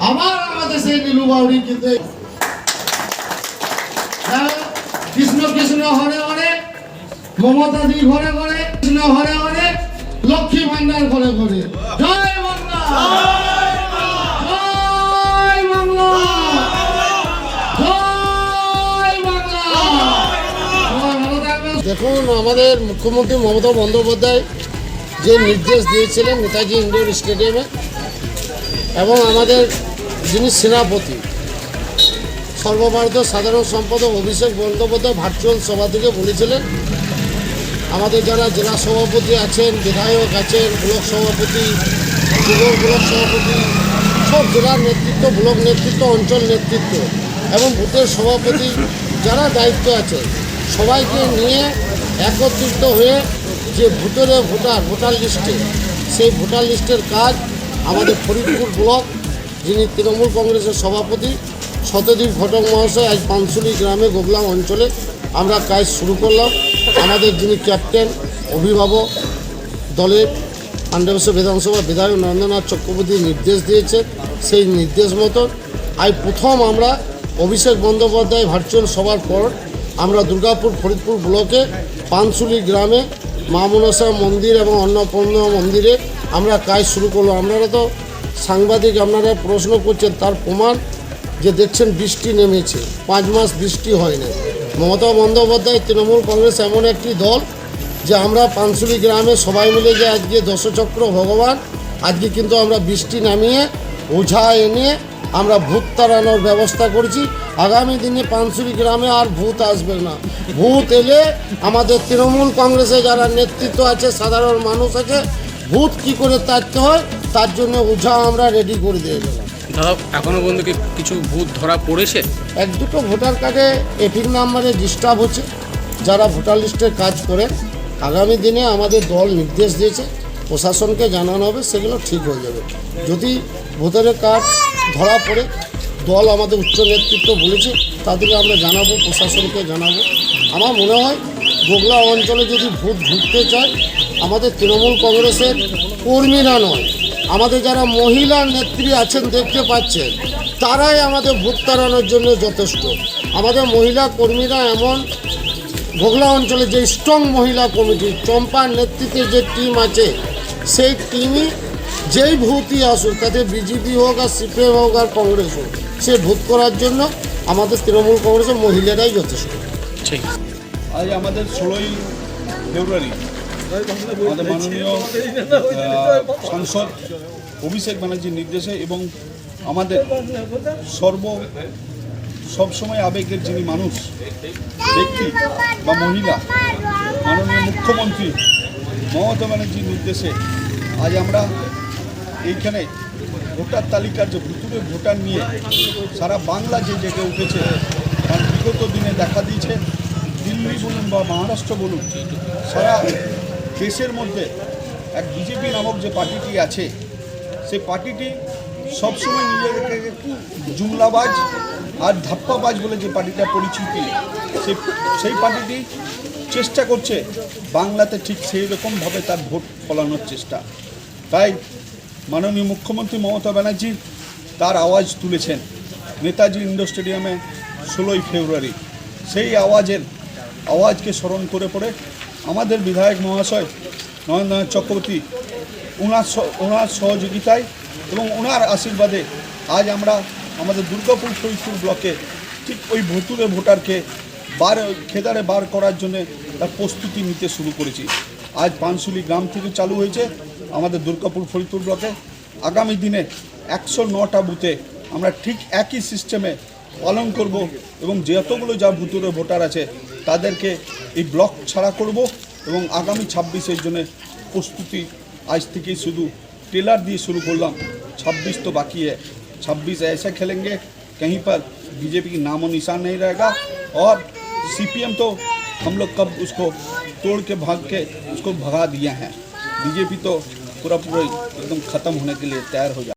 আবার আমাদের সেই নীলু বাউরি কিন্তু হ্যাঁ, কৃষ্ণ কৃষ্ণ হরে হরে মমতা দি ঘরে ঘরে কৃষ্ণ হরে হরে লক্ষ্মী ভান্ডার ঘরে ঘরে। জয়। দেখুন আমাদের মুখ্যমন্ত্রী মমতা বন্দ্যোপাধ্যায় যে নির্দেশ দিয়েছিলেন নেতাজি ইন্ডোর স্টেডিয়ামে এবং আমাদের যিনি সেনাপতি। সর্বভারতীয় সাধারণ সম্পাদক অভিষেক বন্দ্যোপাধ্যায় ভার্চুয়াল সভা থেকে বলেছিলেন, আমাদের যারা জেলা সভাপতি আছেন, বিধায়ক আছেন, ব্লক সভাপতি, যুব ব্লক সভাপতি, সব জেলার নেতৃত্ব, ব্লক নেতৃত্ব, অঞ্চল নেতৃত্ব এবং বুথের সভাপতি যারা দায়িত্ব আছে সবাইকে নিয়ে একত্রিত হয়ে যে ভোটারে ভোটার ভোটার লিস্টে, সেই ভোটার লিস্টের কাজ আমাদের ফরিদপুর ব্লক যিনি তৃণমূল কংগ্রেসের সভাপতি, শতদীপ ঘটক মহাশয়, আজ পানশুলি গ্রামে গোগলাম অঞ্চলে আমরা কাজ শুরু করলাম। আমাদের যিনি ক্যাপ্টেন, অভিভাবক, দলের আন্ডারবশ বিধানসভা বিধায়ক নরেন্দ্রনাথ চক্রবর্তী নির্দেশ দিয়েছেন সেই নির্দেশ মতো আজ প্রথম আমরা অভিষেক বন্দ্যোপাধ্যায় ভার্চুয়াল সভার পর আমরা দুর্গাপুর ফরিদপুর ব্লকে পানশুলি গ্রামে মা মনসা মন্দির এবং অন্নপূর্ণা মন্দিরে আমরা কাজ শুরু করলাম। আপনারা তো সাংবাদিক আপনারা প্রশ্ন করছেন, তার প্রমাণ যে দেখছেন বৃষ্টি নেমেছে। পাঁচ মাস বৃষ্টি হয়নি। মমতা বন্দ্যোপাধ্যায়, তৃণমূল কংগ্রেস এমন একটি দল যে আমরা পানশুলি গ্রামে সবাই মিলে যে আজকে দশচক্র ভগবান, আজকে কিন্তু আমরা বৃষ্টি নামিয়ে, ওঝা এনে আমরা ভূত তাড়ানোর ব্যবস্থা করেছি। আগামী দিনে পানশুলি গ্রামে আর ভূত আসবে না। ভূত এলে আমাদের তৃণমূল কংগ্রেসে যারা নেতৃত্ব আছে, সাধারণ মানুষ আছে ভূত কি করে তাড়তে হয় তার জন্য ওঝা আমরা রেডি করে দিয়ে গেলাম দাদা এখনও পর্যন্ত কি কিছু ভূত ধরা পড়েছে? এক দুটো ভোটার কার্ডে এপিক নাম্বারে ডিস্টার্ব হচ্ছে। যারা ভোটার লিস্টের কাজ করে আগামী দিনে আমাদের দল নির্দেশ দিয়েছে প্রশাসনকে জানানো হবে সেগুলো ঠিক হয়ে যাবে। যদি ভোটারের কার্ড ধরা পড়ে দল আমাদের উচ্চ নেতৃত্ব বলেছে তাদেরকে আমরা জানাব প্রশাসনকে জানাব। আমার মনে হয় গোগলা অঞ্চলে যদি ভোট ঘুরতে চায় আমাদের তৃণমূল কংগ্রেসের কর্মীরা নয় আমাদের যারা মহিলা নেত্রী আছেন দেখতে পাচ্ছেন তারাই আমাদের ভোট তাড়ানোর জন্য যথেষ্ট। আমাদের মহিলা কর্মীরা এমন ভোগলা অঞ্চলে যে স্ট্রং মহিলা কমিটি চম্পার নেতৃত্বে যে টিম আছে সেই টিমই যেই ভূতই আসুক তাতে বিজেপি হোক আর সিপিএম হোক আর কংগ্রেস হোক সে ভোট করার জন্য আমাদের তৃণমূল কংগ্রেসের মহিলারাই যথেষ্ট। ঠিক। আজ আমাদের ষোলোই ফেব্রুয়ারি আমাদের মাননীয় সাংসদ অভিষেক ব্যানার্জির নির্দেশে এবং আমাদের সর্ব, সবসময় আবেগের যিনি মানুষ, ব্যক্তি বা মহিলা, মাননীয় মুখ্যমন্ত্রী মমতা ব্যানার্জির নির্দেশে আজ আমরা এইখানে ভোটার তালিকার যে ভুতুরে ভোটার নিয়ে সারা বাংলা যে জেগে উঠেছে, তার বিগত দিনে দেখা দিয়েছে, দিল্লি বলুন বা মহারাষ্ট্র বলুন, সারা দেশের মধ্যে এক বিজেপি নামক যে পার্টিটি আছে সেই পার্টিটি সবসময় নিজেদেরকে জুমলাবাজ আর ধাপ্পাবাজ বলে যে পার্টিটা পরিচিতি সেই সেই পার্টিটি চেষ্টা করছে বাংলাতে ঠিক সেই রকমভাবে তার ভোট ফলানোর চেষ্টা। তাই মাননীয় মুখ্যমন্ত্রী মমতা ব্যানার্জি তার আওয়াজ তুলেছেন নেতাজি ইন্ডোর স্টেডিয়ামে ষোলোই ফেব্রুয়ারি। সেই আওয়াজের, আওয়াজকে স্মরণ করে পড়ে আমাদের বিধায়ক মহাশয় নরেন্দ্রনাথ চক্রবর্তী ওনার ওনার সহযোগিতায় এবং ওনার আশীর্বাদে আজ আমরা আমাদের দুর্গাপুর ফরিদপুর ব্লকে ঠিক ওই ভুতুরে ভোটারকে বার, খেদারে বার করার জন্য তার প্রস্তুতি নিতে শুরু করেছি। আজ পানশুলি গ্রাম থেকে চালু হয়েছে আমাদের দুর্গাপুর ফরিদপুর ব্লকে। আগামী দিনে একশো নটা বুথে আমরা ঠিক একই সিস্টেমে পালন করব এবং যতগুলো যা ভুতুরে ভোটার আছে তাদেরকে এই ব্লক ছাড়া করব এবং আগামী ছাব্বিশের জন্য প্রস্তুতি আজ থেকেই শুধু टेलर दिए शुरू করলাম छब्बीस तो बाकी है छब्बीस ऐसे खेलेंगे कहीं पर बीजेपी की नामो निशान नहीं रहेगा और सीपीएम तो हम लोग कब उसको तोड़ के भाग के उसको भगा दिए हैं बीजेपी तो पूरा पूरा एकदम ख़त्म होने के लिए तैयार हो जा